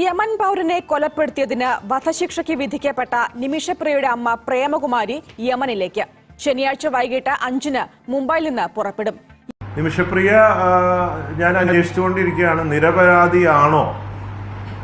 Yemen പൗരനെ കൊലപ്പെടുത്തിയതിന് വധശിക്ഷയ്ക്ക് വിധിക്കപ്പെട്ട നിമിഷപ്രിയയുടെ അമ്മ പ്രേമകുമാരി യമനിലേക്ക്. ശനിയാഴ്ച വൈകിട്ട് അഞ്ചിന് മുംബൈയിൽ നിന്ന് പുറപ്പെടും. നിമിഷപ്രിയ ഞാൻ അന്വേഷിച്ചുകൊണ്ടിരിക്കുകയാണ്. നിരപരാധിയാണോ?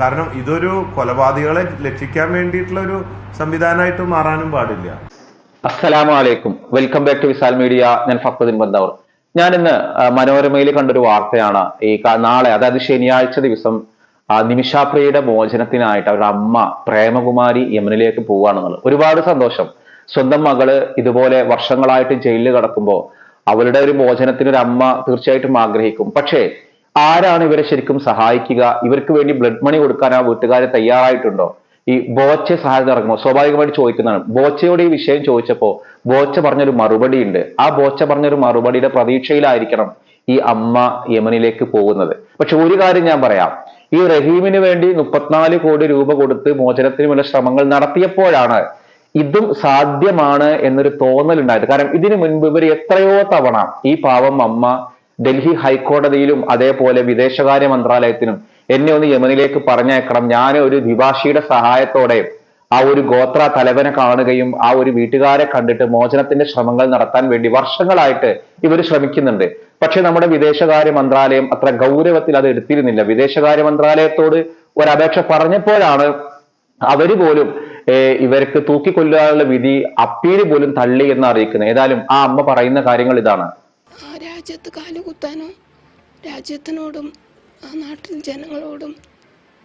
കാരണം ഇതൊരു കൊലപാതകളെ രക്ഷിക്കാൻ വേണ്ടിയിട്ടുള്ള ഒരു സംവിധാനമായിട്ട് മാറാനും പാടില്ല. അസ്സലാമു അലൈക്കും welcome back to Visal media. ഞാൻ ഫക്രുദ്ദീൻ ബന്ദവർ. ഞാൻ ഇന്ന് മനോരമയിൽ കണ്ടൊരു വാർത്തയാണ് ഈ നാളെ അതായത് ശനിയാഴ്ച ദിവസം ആ, നിമിഷാപ്രിയയുടെ മോചനത്തിനായിട്ട് അവരുടെ അമ്മ പ്രേമകുമാരി യമനിലേക്ക് പോവുകയാണെന്നുള്ളത് ഒരുപാട് സന്തോഷം. സ്വന്തം മകൾ ഇതുപോലെ വർഷങ്ങളായിട്ട് ജയിലിൽ കിടക്കുമ്പോൾ അവരുടെ ഒരു മോചനത്തിന് ഒരു അമ്മ തീർച്ചയായിട്ടും ആഗ്രഹിക്കും. പക്ഷേ ആരാണ് ഇവരെ ശരിക്കും സഹായിക്കുക? ഇവർക്ക് വേണ്ടി ബ്ലഡ് മണി കൊടുക്കാൻ ആ വീട്ടുകാർ തയ്യാറായിട്ടുണ്ടോ? ഈ ബോച്ചെ സഹായത്തിന് ഇറങ്ങുമ്പോൾ സ്വാഭാവികമായിട്ട് ചോദിക്കുന്നതാണ്. ബോച്ചയോട് ഈ വിഷയം ചോദിച്ചപ്പോൾ ബോച്ച പറഞ്ഞൊരു മറുപടി ഉണ്ട്. ആ ബോച്ച പറഞ്ഞൊരു മറുപടിയുടെ പ്രതീക്ഷയിലായിരിക്കണം ഈ അമ്മ യമനിലേക്ക് പോകുന്നത്. പക്ഷെ ഒരു കാര്യം ഞാൻ പറയാം. ഈ റഹീമിന് വേണ്ടി മുപ്പത്തിനാല് കോടി രൂപ കൊടുത്ത് മോചനത്തിനുമുള്ള ശ്രമങ്ങൾ നടത്തിയപ്പോഴാണ് ഇതും സാധ്യമാണ് എന്നൊരു തോന്നൽ ഉണ്ടായത് കാരണം ഇതിനു മുൻപ് ഇവർ എത്രയോ തവണ ഈ പാവം അമ്മ ഡൽഹി ഹൈക്കോടതിയിലും അതേപോലെ വിദേശകാര്യ മന്ത്രാലയത്തിനും എന്നെ ഒന്ന് യമനിലേക്ക് പറഞ്ഞേക്കണം ഞാൻ ഒരു ദ്വിഭാഷിയുടെ സഹായത്തോടെ ആ ഒരു ഗോത്ര തലവനെ കാണുകയും ആ ഒരു വീട്ടുകാരെ കണ്ടിട്ട് മോചനത്തിന്റെ ശ്രമങ്ങൾ നടത്താൻ വേണ്ടി വർഷങ്ങളായിട്ട് ഇവർ ശ്രമിക്കുന്നുണ്ട്. പക്ഷെ നമ്മുടെ വിദേശകാര്യ മന്ത്രാലയം അത്ര ഗൗരവത്തിൽ അത് എടുത്തിരുന്നില്ല. വിദേശകാര്യ മന്ത്രാലയത്തോട് ഒരു അപേക്ഷ പറഞ്ഞപ്പോഴാണ് അവർ പോലും ഇവർക്ക് തൂക്കിക്കൊല്ലാനുള്ള വിധി അപ്പീൽ പോലും തള്ളി എന്ന് അറിയിക്കുന്നത്. ഏതായാലും ആ അമ്മ പറയുന്ന കാര്യങ്ങൾ ഇതാണ്. രാജ്യത്ത് കാലുകുത്താനോ രാജ്യത്തിനോടും ആ നാട്ടിൽ ജനങ്ങളോടും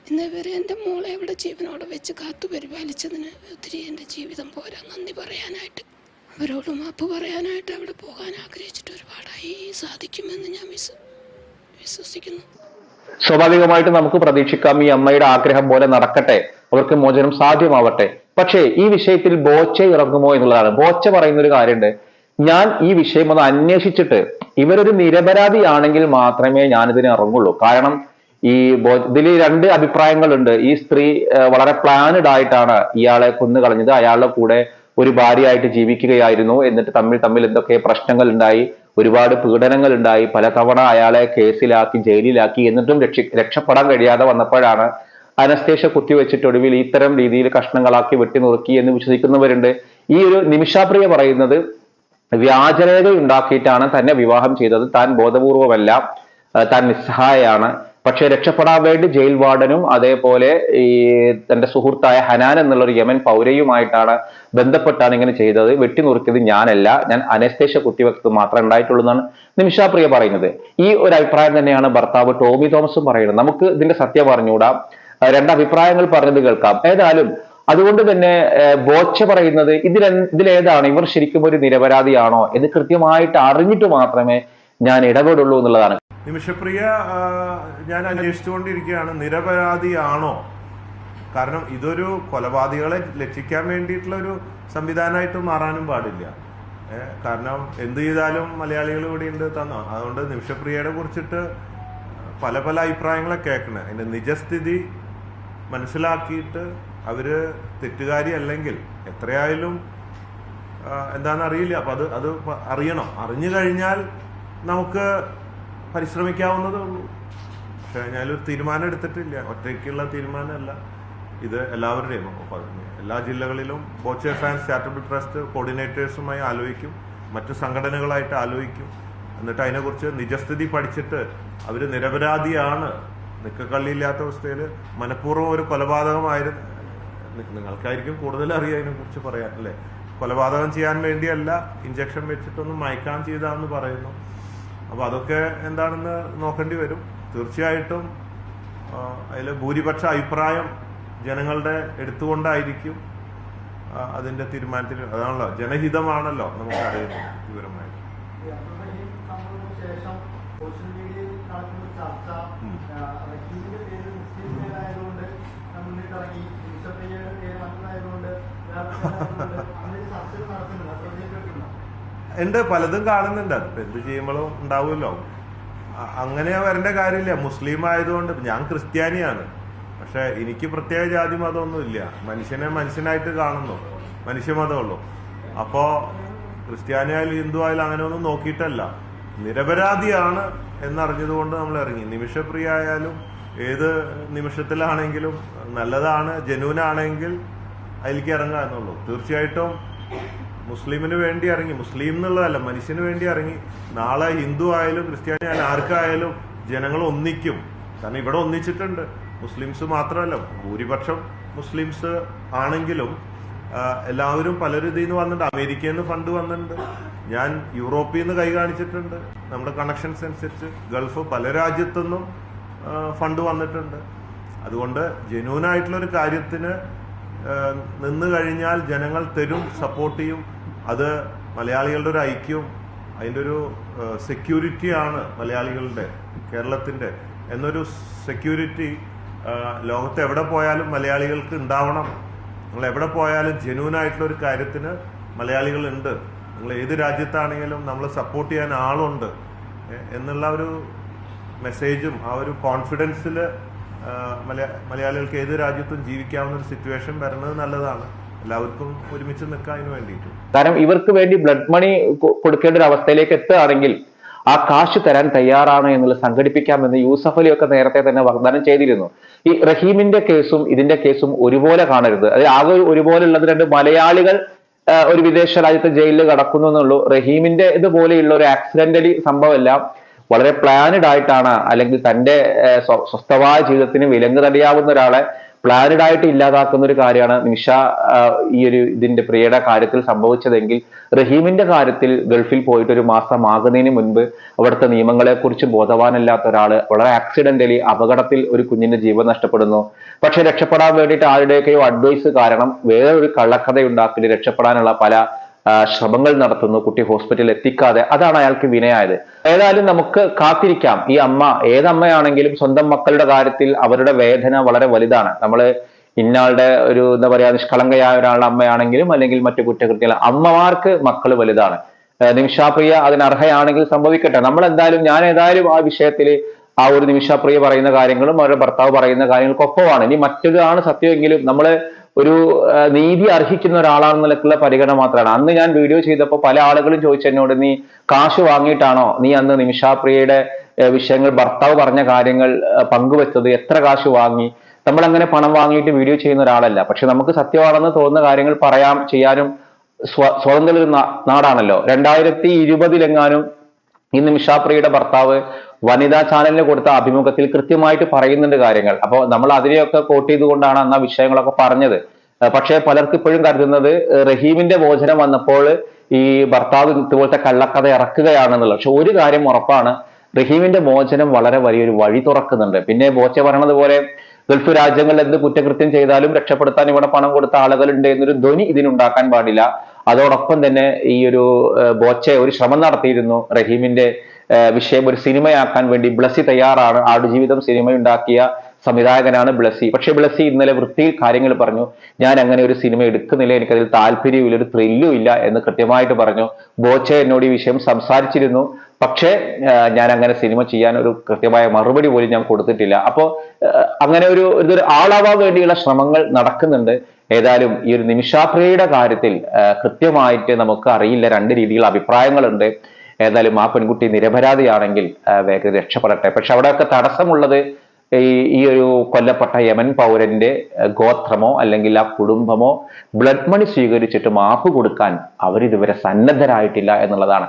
എന്നിവരെ എന്റെ മോളെ ഇവിടെ ജീവനോടെ വെച്ച് കാത്തു പരിപാലിച്ചതിന് ഒത്തിരി എന്റെ ജീവിതം പോരാ. നന്ദി പറയാനായിട്ട്. അവരോട് മാപ്പ് പറയാനായിട്ട് അവിടെ പോകാൻ ആഗ്രഹിച്ചിട്ട് ഒരുപാടായി സാധിക്കുമെന്ന് ഞാൻ വിശ്വ വിശ്വസിക്കുന്നു. സ്വാഭാവികമായിട്ട് നമുക്ക് പ്രതീക്ഷിക്കാം ഈ അമ്മയുടെ ആഗ്രഹം പോലെ നടക്കട്ടെ. അവർക്ക് മോചനം സാധ്യമാവട്ടെ. പക്ഷേ ഈ വിഷയത്തിൽ ബോച്ച ഇറങ്ങുമോ എന്നുള്ളതാണ്. ബോച്ച പറയുന്ന ഒരു കാര്യമുണ്ട്. ഞാൻ ഈ വിഷയം ഒന്ന് അന്വേഷിച്ചിട്ട് ഇവരൊരു നിരപരാധിയാണെങ്കിൽ മാത്രമേ ഞാൻ ഇതിനെ ഇറങ്ങുള്ളൂ. കാരണം ഈ ഇതിൽ രണ്ട് അഭിപ്രായങ്ങളുണ്ട്. ഈ സ്ത്രീ വളരെ പ്ലാനഡ് ആയിട്ടാണ് ഇയാളെ കൊന്നു കളഞ്ഞത് അയാളുടെ കൂടെ ഒരു ഭാര്യയായിട്ട് ജീവിക്കുകയായിരുന്നു. എന്നിട്ട് തമ്മിൽ തമ്മിൽ എന്തൊക്കെ പ്രശ്നങ്ങൾ ഉണ്ടായി ഒരുപാട് പീഡനങ്ങൾ ഉണ്ടായി. പല തവണ അയാളെ കേസിലാക്കി ജയിലിലാക്കി എന്നിട്ടും രക്ഷി രക്ഷപ്പെടാൻ കഴിയാതെ വന്നപ്പോഴാണ് അനസ്തേഷ്യ കുത്തിവെച്ചിട്ട് ഒടുവിൽ ഇത്തരം രീതിയിൽ കഷ്ണങ്ങളാക്കി വെട്ടി നുറുക്കി എന്ന് വിശ്വസിക്കുന്നവരുണ്ട്. ഈ ഒരു നിമിഷാപ്രിയ പറയുന്നത് വ്യാജരേഖ ഉണ്ടാക്കിയിട്ടാണ് തന്നെ വിവാഹം ചെയ്തത്. താൻ ബോധപൂർവമല്ല താൻ നിസ്സഹായാണ് പക്ഷെ രക്ഷപ്പെടാൻ വേണ്ടി ജയിൽ വാർഡനും അതേപോലെ ഈ തന്റെ സുഹൃത്തായ ഹനാൻ എന്നുള്ള ഒരു യമൻ പൗരയുമായിട്ടാണ് ബന്ധപ്പെട്ടാണ് ഇങ്ങനെ ചെയ്തത്. വെട്ടിനുറുക്കിയത് ഞാനല്ല. ഞാൻ അനസ്തേഷ്യ കുത്തിവെക്കത്ത് മാത്രമേ ഉണ്ടായിട്ടുള്ളൂ എന്നാണ് നിമിഷാപ്രിയ പറയുന്നത്. ഈ ഒരു അഭിപ്രായം തന്നെയാണ് ഭർത്താവ് ടോമി തോമസും പറയുന്നത്. നമുക്ക് ഇതിന്റെ സത്യം പറഞ്ഞുകൂടാ രണ്ട് അഭിപ്രായങ്ങൾ പറഞ്ഞത് കേൾക്കാം. ഏതായാലും അതുകൊണ്ട് തന്നെ ബോച്ച പറയുന്നത് ഇതിൽ ഇതിലേതാണ് ഇവർ ശരിക്കും ഒരു നിരപരാധിയാണോ? എന്ന് കൃത്യമായിട്ട് അറിഞ്ഞിട്ട് മാത്രമേ ഞാൻ ഇടപെടുള്ളൂ എന്നുള്ളതാണ്. നിമിഷപ്രിയ ഞാൻ അന്വേഷിച്ചുകൊണ്ടിരിക്കുകയാണ്. നിരപരാധിയാണോ? കാരണം ഇതൊരു കൊലപാതകളെ രക്ഷിക്കാൻ വേണ്ടിയിട്ടുള്ള ഒരു സംവിധാനമായിട്ട് മാറാനും പാടില്ല. കാരണം എന്ത് ചെയ്താലും മലയാളികൾ ഇവിടെ ഉണ്ട് തന്നോ? അതുകൊണ്ട് നിമിഷപ്രിയയുടെ കുറിച്ചിട്ട് പല പല അഭിപ്രായങ്ങളെ കേൾക്കണേ. അതിന്റെ നിജസ്ഥിതി മനസ്സിലാക്കിയിട്ട് അവർ തെറ്റുകാരി അല്ലെങ്കിൽ എത്രയായാലും എന്താണെന്ന് അറിയില്ല അപ്പൊ അത് അത് അറിയണം. അറിഞ്ഞു കഴിഞ്ഞാൽ നമുക്ക് പരിശ്രമിക്കാവുന്നതേ ഉള്ളൂ പക്ഷെ ഞാനൊരു തീരുമാനം എടുത്തിട്ടില്ല. ഒറ്റയ്ക്കുള്ള തീരുമാനമല്ല. ഇത് എല്ലാവരുടെയും എല്ലാ ജില്ലകളിലും ബോച്ചെ ഫാൻസ് ചാരിറ്റബിൾ ട്രസ്റ്റ് കോർഡിനേറ്റേഴ്സുമായി ആലോചിക്കും. മറ്റു സംഘടനകളായിട്ട് ആലോചിക്കും. എന്നിട്ട് അതിനെക്കുറിച്ച് നിജസ്ഥിതി പഠിച്ചിട്ട് അവർ നിരപരാധിയാണ്. നിക്കക്കള്ളിയില്ലാത്ത അവസ്ഥയിൽ മനഃപൂർവം ഒരു കൊലപാതകമായിരുന്നു നിങ്ങൾക്കായിരിക്കും കൂടുതൽ അറിയാം അതിനെക്കുറിച്ച് പറയാൻ അല്ലേ? കൊലപാതകം ചെയ്യാൻ വേണ്ടിയല്ല ഇഞ്ചക്ഷൻ വെച്ചിട്ടൊന്ന് മയക്കാൻ ചെയ്താന്ന് പറയുന്നു. അപ്പോൾ അതൊക്കെ എന്താണെന്ന് നോക്കേണ്ടി വരും. തീർച്ചയായിട്ടും അതിൽ ഭൂരിപക്ഷ അഭിപ്രായം ജനങ്ങളുടെ എടുത്തുകൊണ്ടായിരിക്കും അതിന്റെ തീരുമാനത്തിൽ അതാണല്ലോ ജനഹിതമാണല്ലോ നമുക്ക് അറിയുന്നത് വിവരമായിട്ട് ചർച്ച ഉണ്ട് പലതും കാണുന്നുണ്ട്. അതിപ്പോ എന്ത് ചെയ്യുമ്പോഴും ഉണ്ടാവുമല്ലോ. അങ്ങനെ വരേണ്ട കാര്യമില്ല. മുസ്ലിം ആയതുകൊണ്ട് ഞാൻ ക്രിസ്ത്യാനിയാണ്. പക്ഷെ എനിക്ക് പ്രത്യേക ജാതി മതമൊന്നുമില്ല. മനുഷ്യനെ മനുഷ്യനായിട്ട് കാണുന്നു. മനുഷ്യമതമുള്ളൂ അപ്പോ ക്രിസ്ത്യാനി ആയാലും ഹിന്ദു ആയാലും അങ്ങനെ ഒന്നും നോക്കിയിട്ടല്ല. നിരപരാധിയാണ് എന്നറിഞ്ഞതുകൊണ്ട് നമ്മൾ ഇറങ്ങി. നിമിഷപ്രിയ ആയാലും ഏത് നിമിഷത്തിലാണെങ്കിലും നല്ലതാണ് ജനുവിനാണെങ്കിൽ അതിലേക്ക് ഇറങ്ങുക എന്നുള്ളൂ. തീർച്ചയായിട്ടും മുസ്ലിമിന് വേണ്ടി ഇറങ്ങി. മുസ്ലിം എന്നുള്ളതല്ല മനുഷ്യന് വേണ്ടി ഇറങ്ങി. നാളെ ഹിന്ദു ആയാലും ക്രിസ്ത്യാനി ആയാലും ആർക്കായാലും ജനങ്ങൾ ഒന്നിക്കും. കാരണം ഇവിടെ ഒന്നിച്ചിട്ടുണ്ട്. മുസ്ലിംസ് മാത്രമല്ല ഭൂരിപക്ഷം മുസ്ലിംസ് ആണെങ്കിലും എല്ലാവരും പലരും ഇതിൽ നിന്ന് വന്നിട്ടുണ്ട്. അമേരിക്കയിൽ നിന്ന് ഫണ്ട് വന്നിട്ടുണ്ട്. ഞാൻ യൂറോപ്പിൽ നിന്ന് കൈ കാണിച്ചിട്ടുണ്ട്. നമ്മുടെ കണക്ഷൻസ് അനുസരിച്ച് ഗൾഫ് പല രാജ്യത്തുനിന്നും നിന്നും ഫണ്ട് വന്നിട്ടുണ്ട്. അതുകൊണ്ട് ജനുവനായിട്ടുള്ളൊരു കാര്യത്തിന് നിന്ന് കഴിഞ്ഞാൽ ജനങ്ങൾ തരും സപ്പോർട്ട് ചെയ്യും. അത് മലയാളികളുടെ ഒരു ഐക്യവും അതിന്റെ ഒരു സെക്യൂരിറ്റിയാണ് മലയാളികളുടെ കേരളത്തിന്റെ. എന്നൊരു സെക്യൂരിറ്റി ലോകത്ത് എവിടെ പോയാലും മലയാളികൾക്ക് ഉണ്ടാവണം. നിങ്ങൾ എവിടെ പോയാലും ജെന്യൂൻ ആയിട്ടുള്ള ഒരു കാര്യത്തിന് മലയാളികളുണ്ട്. നിങ്ങൾ ഏത് രാജ്യത്താണെങ്കിലും നമ്മൾ സപ്പോർട്ട് ചെയ്യാൻ ആളുണ്ട് എന്നുള്ള ഒരു മെസ്സേജും ആ ഒരു കോൺഫിഡൻസിൽ മലയാളികൾക്ക് ഏത് രാജ്യത്തും ജീവിക്കാവുന്ന ഒരു സിറ്റുവേഷൻ വരുന്നത് നല്ലതാണ്. എല്ലാവർക്കും ഒരുമിച്ച് നിൽക്കാൻ അതിന് വേണ്ടിയിട്ട്. കാരണം ഇവർക്ക് വേണ്ടി ബ്ലഡ് മണി കൊടുക്കേണ്ട ഒരു അവസ്ഥയിലേക്ക് എത്തുകയാണെങ്കിൽ ആ കാശ് തരാൻ തയ്യാറാണ് എന്നുള്ളത് സംഘടിപ്പിക്കാമെന്ന് യൂസഫ് അലി ഒക്കെ നേരത്തെ തന്നെ വാഗ്ദാനം ചെയ്തിരുന്നു. ഈ റഹീമിന്റെ കേസും ഇതിന്റെ കേസും ഒരുപോലെ കാണരുത്. അതിൽ ആകെ ഒരുപോലെ ഉള്ളത് രണ്ട് മലയാളികൾ ഒരു വിദേശ രാജ്യത്തെ ജയിലിൽ കടക്കുന്നു എന്നുള്ളൂ. റഹീമിന്റെ ഇതുപോലെയുള്ള ഒരു ആക്സിഡന്റലി സംഭവമല്ല വളരെ പ്ലാനഡ് ആയിട്ടാണ് അല്ലെങ്കിൽ തന്റെ സ്വസ്ഥമായ ജീവിതത്തിന് വിലങ്ങ് തടിയാവുന്ന ഒരാളെ പ്ലാനഡ് ആയിട്ട് ഇല്ലാതാക്കുന്ന ഒരു കാര്യമാണ് നിഷ ഈ ഒരു ഇതിന്റെ പ്രിയയുടെ കാര്യത്തിൽ സംഭവിച്ചതെങ്കിൽ റഹീമിന്റെ കാര്യത്തിൽ ഗൾഫിൽ പോയിട്ട് ഒരു മാസം ആകുന്നതിന് മുൻപ് അവിടുത്തെ നിയമങ്ങളെ കുറിച്ച് ബോധവാനല്ലാത്ത ഒരാൾ വളരെ ആക്സിഡന്റലി അപകടത്തിൽ ഒരു കുഞ്ഞിന്റെ ജീവൻ നഷ്ടപ്പെടുന്നു. പക്ഷെ രക്ഷപ്പെടാൻ വേണ്ടിയിട്ട് ആരുടെയൊക്കെയോ അഡ്വൈസ് കാരണം വേറൊരു കള്ളക്കഥ ഉണ്ടാക്കി രക്ഷപ്പെടാനുള്ള പല ശ്രമങ്ങൾ നടത്തുന്നു കുട്ടി ഹോസ്പിറ്റലിൽ എത്തിക്കാതെ. അതാണ് അയാൾക്ക് വിനയായത്. ഏതായാലും നമുക്ക് കാത്തിരിക്കാം. ഈ അമ്മ ഏതമ്മയാണെങ്കിലും സ്വന്തം മക്കളുടെ കാര്യത്തിൽ അവരുടെ വേദന വളരെ വലുതാണ്. നമ്മൾ ഇന്നാളുടെ ഒരു എന്താ പറയാ നിഷ്കളങ്കയായ ഒരാളുടെ അമ്മയാണെങ്കിലും അല്ലെങ്കിൽ മറ്റു കുറ്റകൃത്യങ്ങൾ അമ്മമാർക്ക് മക്കൾ വലുതാണ്. നിമിഷാപ്രിയ അതിന് അർഹയാണെങ്കിൽ സംഭവിക്കട്ടെ. നമ്മൾ എന്തായാലും ഞാൻ ഏതായാലും ആ വിഷയത്തിൽ ആ ഒരു നിമിഷാപ്രിയ പറയുന്ന കാര്യങ്ങളും അവരുടെ ഭർത്താവ് പറയുന്ന കാര്യങ്ങൾക്കൊപ്പമാണ്. ഇനി മറ്റൊരാണ് സത്യമെങ്കിലും നമ്മൾ ഒരു നീതി അർഹിക്കുന്ന ഒരാളാണെന്ന നിലക്കുള്ള പരിഗണന മാത്രമാണ്. അന്ന് ഞാൻ വീഡിയോ ചെയ്തപ്പോൾ പല ആളുകളും ചോദിച്ചു എന്നോട് നീ കാശ് വാങ്ങിയിട്ടാണോ നീ അന്ന് നിമിഷാപ്രിയയുടെ വിഷയങ്ങൾ ഭർത്താവ് പറഞ്ഞ കാര്യങ്ങൾ പങ്കുവെച്ചത്? എത്ര കാശ് വാങ്ങി? നമ്മൾ അങ്ങനെ പണം വാങ്ങിയിട്ട് വീഡിയോ ചെയ്യുന്ന ഒരാളല്ല. പക്ഷെ നമുക്ക് സത്യമാണെന്ന് തോന്നുന്ന കാര്യങ്ങൾ പറയാം ചെയ്യാനും സ്വ- സ്വതന്ത്ര നാടാണല്ലോ. രണ്ടായിരത്തി ഇരുപതിലെങ്ങാനും ഈ മിഷാപ്രിയുടെ ഭർത്താവ് വനിതാ ചാനലിന് കൊടുത്ത അഭിമുഖത്തിൽ കൃത്യമായിട്ട് പറയുന്നുണ്ട് കാര്യങ്ങൾ. അപ്പോൾ നമ്മൾ അതിനെയൊക്കെ കോട്ട് ചെയ്തുകൊണ്ടാണ് അന്ന് ആ വിഷയങ്ങളൊക്കെ പറഞ്ഞത്. പക്ഷേ പലർക്കും ഇപ്പോഴും കരുതുന്നത് റഹീമിന്റെ മോചനം വന്നപ്പോൾ ഈ ഭർത്താവ് ഇതുപോലത്തെ കള്ളക്കഥ ഇറക്കുകയാണെന്നുള്ളത്. പക്ഷെ ഒരു കാര്യം ഉറപ്പാണ് റഹീമിന്റെ മോചനം വളരെ വലിയൊരു വഴി തുറക്കുന്നുണ്ട്. പിന്നെ ബോച്ച പറയണത് പോലെ ഗൾഫ് രാജ്യങ്ങളിൽ എന്ത് കുറ്റകൃത്യം ചെയ്താലും രക്ഷപ്പെടുത്താൻ ഇവിടെ പണം കൊടുത്ത ആളുകളുണ്ട് എന്നൊരു ധ്വനി ഇതിനുണ്ടാക്കാൻ പാടില്ല. അതോടൊപ്പം തന്നെ ഈ ഒരു ബോച്ചെ ഒരു ശ്രമം നടത്തിയിരുന്നു റഹീമിന്റെ വിഷയം ഒരു സിനിമയാക്കാൻ വേണ്ടി. ബ്ലസി തയ്യാറാണ്. ആടുജീവിതം സിനിമ ഉണ്ടാക്കിയ സംവിധായകനാണ് ബ്ലസി പക്ഷെ ബ്ലസി ഇന്നലെ വൃത്തിയിൽ കാര്യങ്ങൾ പറഞ്ഞു. ഞാൻ അങ്ങനെ ഒരു സിനിമ എടുക്കുന്നില്ല. എനിക്കതിൽ താല്പര്യമില്ല ഒരു ത്രില്ലും ഇല്ല എന്ന് കൃത്യമായിട്ട് പറഞ്ഞു. ബോച്ചെ എന്നോട് ഈ വിഷയം സംസാരിച്ചിരുന്നു. പക്ഷേ ഞാൻ അങ്ങനെ സിനിമ ചെയ്യാൻ ഒരു കൃത്യമായ മറുപടി പോലും ഞാൻ കൊടുത്തിട്ടില്ല. അപ്പോൾ അങ്ങനെ ഒരു ഇതൊരു ആളാവാൻ വേണ്ടിയുള്ള ശ്രമങ്ങൾ നടക്കുന്നുണ്ട്. ഏതായാലും ഈ ഒരു നിമിഷാപ്രിയയുടെ കാര്യത്തിൽ കൃത്യമായിട്ട് നമുക്ക് അറിയില്ല. രണ്ട് രീതിയിൽ അഭിപ്രായങ്ങളുണ്ട്. ഏതായാലും ആ പെൺകുട്ടി നിരപരാധിയാണെങ്കിൽ വേഗം രക്ഷപ്പെടട്ടെ. പക്ഷെ അവിടെയൊക്കെ തടസ്സമുള്ളത് ഈ ഈ ഒരു കൊല്ലപ്പെട്ട യമൻ പൗരന്റെ ഗോത്രമോ അല്ലെങ്കിൽ ആ കുടുംബമോ ബ്ലഡ് മണി സ്വീകരിച്ചിട്ട് മാപ്പ് കൊടുക്കാൻ അവരിതുവരെ സന്നദ്ധരായിട്ടില്ല എന്നുള്ളതാണ്.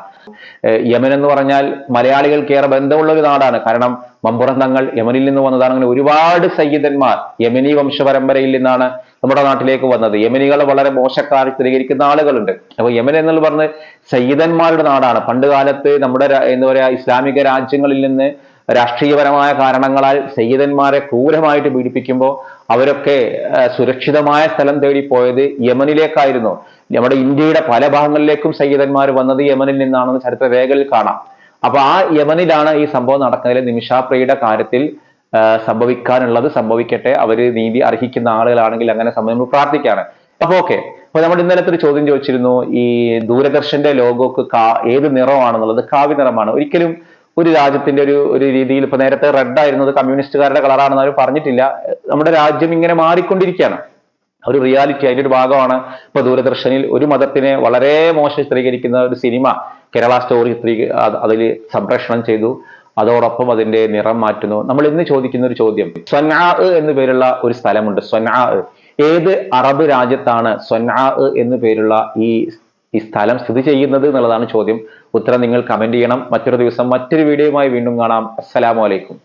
യമൻ എന്ന് പറഞ്ഞാൽ മലയാളികൾക്ക് ഏറെ ബന്ധമുള്ള ഒരു നാടാണ്. കാരണം മമ്പുറം തങ്ങൾ യമനിൽ നിന്ന് വന്നതാണ്. അങ്ങനെ ഒരുപാട് സയ്യിദന്മാർ യമനി വംശപരമ്പരയിൽ നിന്നാണ് നമ്മുടെ നാട്ടിലേക്ക് വന്നത്. യമനികളെ വളരെ മോശക്കാർ സ്ഥിരീകരിക്കുന്ന ആളുകളുണ്ട്. അപ്പൊ യമൻ എന്നുള്ള പറഞ്ഞ് സയ്യിദന്മാരുടെ നാടാണ്. പണ്ട് കാലത്ത് നമ്മുടെ എന്താ പറയാ ഇസ്ലാമിക രാജ്യങ്ങളിൽ നിന്ന് രാഷ്ട്രീയപരമായ കാരണങ്ങളാൽ സയ്യിദന്മാരെ ക്രൂരമായിട്ട് പീഡിപ്പിക്കുമ്പോൾ അവരൊക്കെ സുരക്ഷിതമായ സ്ഥലം തേടി പോയത് യമനിലേക്കായിരുന്നു. നമ്മുടെ ഇന്ത്യയുടെ പല ഭാഗങ്ങളിലേക്കും സയ്യിദന്മാർ വന്നത് യമനിൽ നിന്നാണെന്ന് ചരിത്ര രേഖകളിൽ കാണാം. അപ്പൊ ആ യമനിലാണ് ഈ സംഭവം നടക്കുന്നതിൽ നിമിഷാപ്രിയുടെ കാര്യത്തിൽ സംഭവിക്കാനുള്ളത് സംഭവിക്കട്ടെ. അവർ നീതി അർഹിക്കുന്ന ആളുകളാണെങ്കിൽ അങ്ങനെ സംഭവം പ്രാർത്ഥിക്കാണ് അപ്പൊ ഓക്കെ അപ്പൊ നമ്മൾ ഇന്നലത്തെ ഒരു ചോദ്യം ചോദിച്ചിരുന്നു. ഈ ദൂരദർശന്റെ ലോഗോക്ക് കാ ഏത് നിറമാണെന്നുള്ളത്? കാവ്യ നിറമാണ്. ഒരിക്കലും ഒരു രാജ്യത്തിന്റെ ഒരു ഒരു രീതിയിൽ ഇപ്പൊ നേരത്തെ റെഡ് ആയിരുന്നത് കമ്മ്യൂണിസ്റ്റുകാരുടെ കളറാണെന്ന് അവർ പറഞ്ഞിട്ടില്ല. നമ്മുടെ രാജ്യം ഇങ്ങനെ മാറിക്കൊണ്ടിരിക്കുകയാണ്. ഒരു റിയാലിറ്റി അതിന്റെ ഒരു ഭാഗമാണ് ഇപ്പൊ ദൂരദർശനിൽ ഒരു മതത്തിനെ വളരെ മോശം ചിത്രീകരിക്കുന്ന ഒരു സിനിമ കേരള സ്റ്റോറി ചിത്രീ അതിൽ സംപ്രേഷണം ചെയ്തു. അതോടൊപ്പം അതിന്റെ നിറം മാറ്റുന്നു. നമ്മൾ ഇന്ന് ചോദിക്കുന്ന ഒരു ചോദ്യം. സ്വനാ എന്ന് പേരുള്ള ഒരു സ്ഥലമുണ്ട്. സ്വനാ ഏത് അറബ് രാജ്യത്താണ് സ്വനാ എന്ന് പേരുള്ള ഈ ഈ സ്ഥലം സ്ഥിതി ചെയ്യുന്നത് എന്നുള്ളതാണ് ചോദ്യം. ഉത്തരം നിങ്ങൾ കമന്റ് ചെയ്യണം. മറ്റൊരു ദിവസം മറ്റൊരു വീഡിയോയുമായി വീണ്ടും കാണാം. അസ്സലാമു അലൈക്കും.